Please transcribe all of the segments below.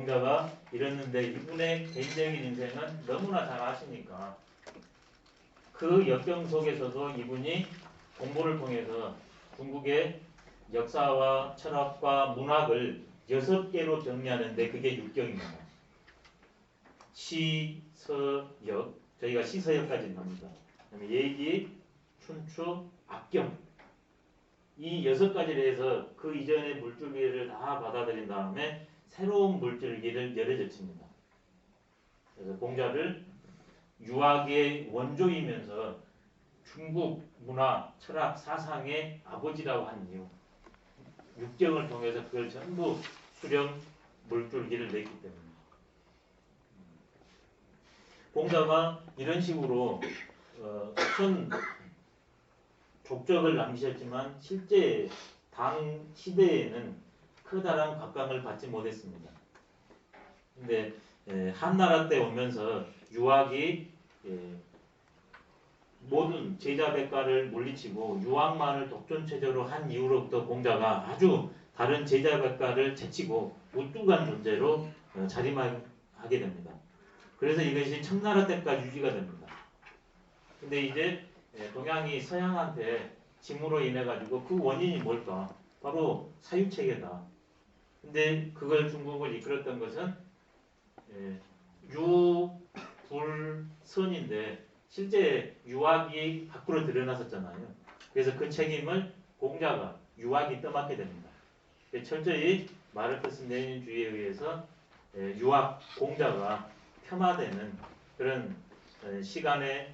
공자가 이랬는데 이분의 개인적인 인생은 너무나 잘 아시니까 그 역경 속에서도 이분이 공부를 통해서 중국의 역사와 철학과 문학을 여섯 개로 정리하는데 그게 육경입니다. 시, 서, 역 저희가 시서역까지 갑니다. 그다음에 예기, 춘추, 악경 이 여섯 가지를 해서 그 이전의 물줄기를 다 받아들인 다음에 새로운 물줄기를 열어젖힙니다. 그래서 공자를 유학의 원조이면서 중국 문화, 철학, 사상의 아버지라고 한 이유. 육경을 통해서 그걸 전부 수령 물줄기를 냈기 때문에. 공자가 이런 식으로 어, 큰 족적을 남기셨지만 실제 당 시대에는 커다란 각광을 받지 못했습니다. 근데 에, 한나라 때 오면서 유학이 예, 모든 제자 백가를 물리치고 유학만을 독존 체제로 한 이후로부터 공자가 아주 다른 제자 백가를 제치고 우뚝한 존재로 어, 자리하게 됩니다. 그래서 이것이 청나라 때까지 유지가 됩니다. 근데 이제 예, 동양이 서양한테 짐으로 인해 가지고 그 원인이 뭘까? 바로 사유체계다. 근데 그걸 중국을 이끌었던 것은 예, 유, 불, 선인데 실제 유학이 밖으로 드러났었잖아요. 그래서 그 책임을 공자가 유학이 떠맡게 됩니다. 철저히 마르크스 레닌주의에 의해서 예, 유학 공자가 폄하되는 그런 예, 시간에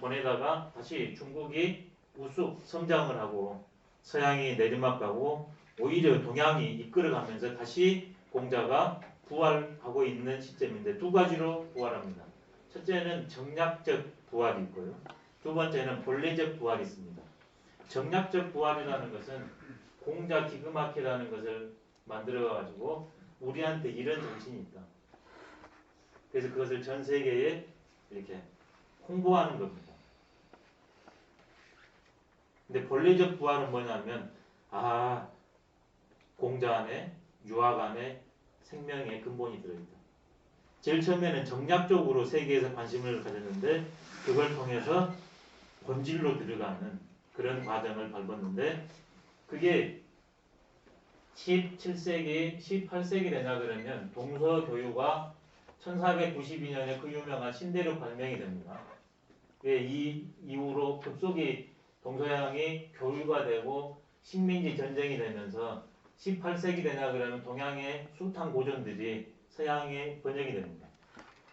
보내다가 다시 중국이 우쑥 성장을 하고 서양이 내리막 가고 오히려 동양이 이끌어가면서 다시 공자가 부활하고 있는 시점인데 두 가지로 부활합니다. 첫째는 정략적 부활이 있고요. 두 번째는 본래적 부활이 있습니다. 정략적 부활이라는 것은 공자 기그마키라는 것을 만들어 가지고 우리한테 이런 정신이 있다. 그래서 그것을 전 세계에 이렇게 홍보하는 겁니다. 근데 본래적 부활은 뭐냐면 아 공자 안에 유학 안에 생명의 근본이 들어있다. 제일 처음에는 정략적으로 세계에서 관심을 가졌는데 그걸 통해서 본질로 들어가는 그런 과정을 밟았는데 그게 17세기, 18세기 되냐 그러면 동서교유가 1492년에 그 유명한 신대륙 발명이 됩니다. 이 이후로 급속히 동서양이 교류가 되고 식민지 전쟁이 되면서 18세기 되냐 그러면 동양의 숱한 고전들이 서양에 번역이 됩니다.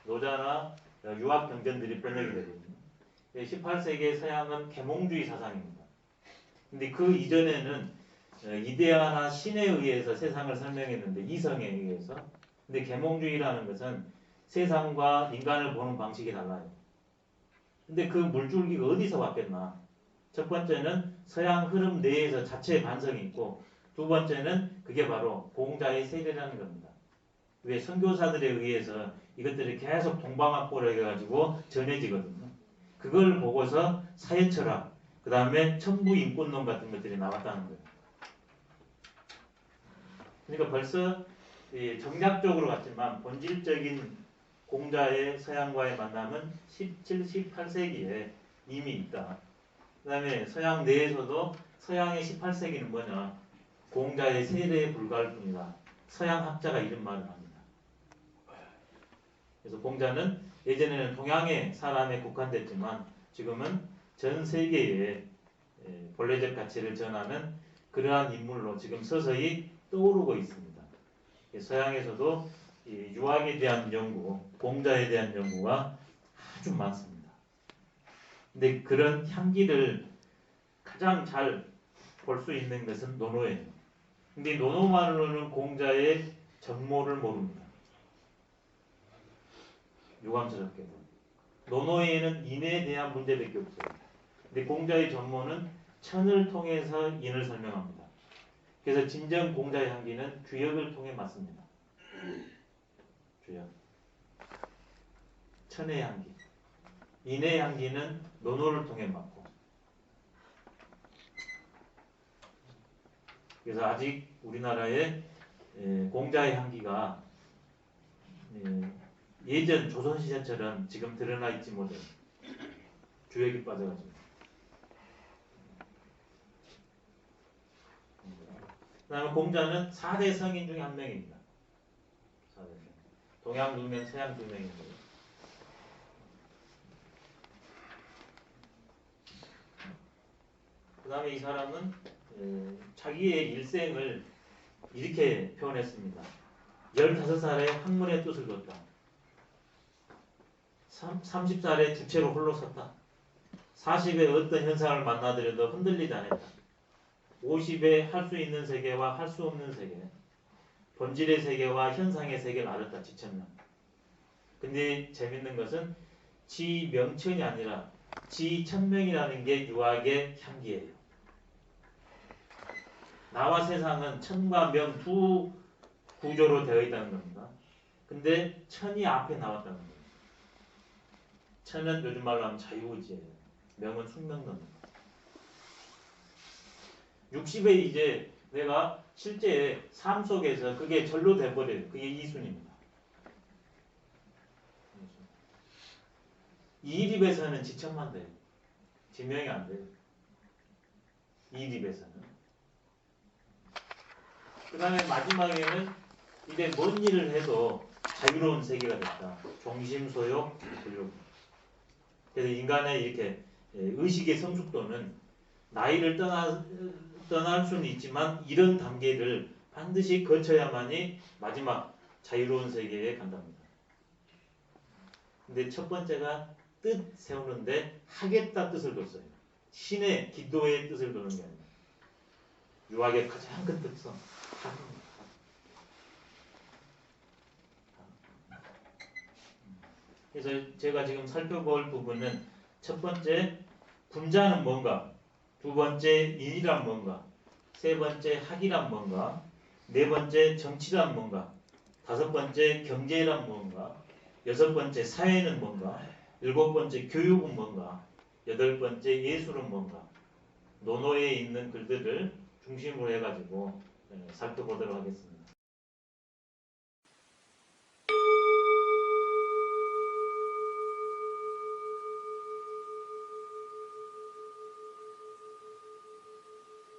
노자나 유학 경전들이 번역이 되거든요. 18세기의 서양은 계몽주의 사상입니다. 근데 그 이전에는 어, 이데아나 신에 의해서 세상을 설명했는데 이성에 의해서 근데 계몽주의라는 것은 세상과 인간을 보는 방식이 달라요. 근데 그 물줄기가 어디서 왔겠나? 첫 번째는 서양 흐름 내에서 자체의 반성이 있고 두 번째는 그게 바로 공자의 세례라는 겁니다. 왜 선교사들에 의해서 이것들이 계속 동방압보를 해가지고 전해지거든요. 그걸 보고서 사회철학, 그 다음에 천부인권론 같은 것들이 나왔다는 거예요. 그러니까 벌써 정략적으로 갔지만 본질적인 공자의 서양과의 만남은 17, 18세기에 이미 있다. 그 다음에 서양 내에서도 서양의 18세기는 뭐냐? 공자의 세례에 불과할 뿐이다. 서양 학자가 이런 말을 합니다. 그래서 공자는 예전에는 동양의 사람에 국한됐지만 지금은 전 세계에 본래적 가치를 전하는 그러한 인물로 지금 서서히 떠오르고 있습니다. 서양에서도 유학에 대한 연구, 공자에 대한 연구가 아주 많습니다. 근데 그런 향기를 가장 잘 볼 수 있는 것은 노노예요. 근데 노노만으로는 공자의 전모를 모릅니다. 유감스럽게도. 노노에는 인에 대한 문제밖에 없어요. 근데 공자의 전모는 천을 통해서 인을 설명합니다. 그래서 진정 공자의 향기는 주역을 통해 맞습니다. 주역. 천의 향기. 인의 향기는 노노를 통해 맡고. 그래서 아직 우리나라의 공자의 향기가 예, 예전 조선 시대처럼 지금 드러나 있지 못해 주역이 빠져가지고. 그 다음에 공자는 4대 성인 중에 한 명입니다. 4대 성. 동양 두 명, 서양 두 명인데. 그 다음에 이 사람은 에, 자기의 일생을 이렇게 표현했습니다. 15살에 학문의 뜻을 뒀다. 30살에 주체로 홀로 섰다. 40에 어떤 현상을 만나더라도 흔들리지 않았다. 50에 할 수 있는 세계와 할 수 없는 세계, 본질의 세계와 현상의 세계를 알았다. 지천명. 근데 재밌는 것은 지명천이 아니라 지천명이라는 게 유학의 향기예요. 나와 세상은 천과 명 두 구조로 되어 있다는 겁니다. 근데 천이 앞에 나왔다는 거예요. 천은 요즘 말로 하면 자유의지예요. 명은 숙명론입니다. 60에 이제 내가 실제 삶 속에서 그게 절로 돼버려요. 그게 이순입니다. 이립에서는 지천만 돼요. 지명이 안 돼요. 이립에서는. 그 다음에 마지막에는 이제 뭔 일을 해도 자유로운 세계가 됐다. 종심소욕 불욕. 그래서 인간의 이렇게 예, 의식의 성숙도는 나이를 떠나, 떠날 수는 있지만 이런 단계를 반드시 거쳐야만이 마지막 자유로운 세계에 간답니다. 근데 첫 번째가 뜻 세우는데 하겠다 뜻을 뒀어요. 신의 기도의 뜻을 두는 게 아니라 유학의 가장 큰 특성. 그래서 제가 지금 살펴볼 부분은 첫 번째 군자는 뭔가, 두 번째 일이란 뭔가, 세 번째 학이란 뭔가, 네 번째 정치란 뭔가, 다섯 번째 경제란 뭔가, 여섯 번째 사회는 뭔가, 일곱 번째 교육은 뭔가, 여덟 번째 예술은 뭔가, 논어에 있는 글들을 중심으로 해가지고 예, 살펴보도록 하겠습니다.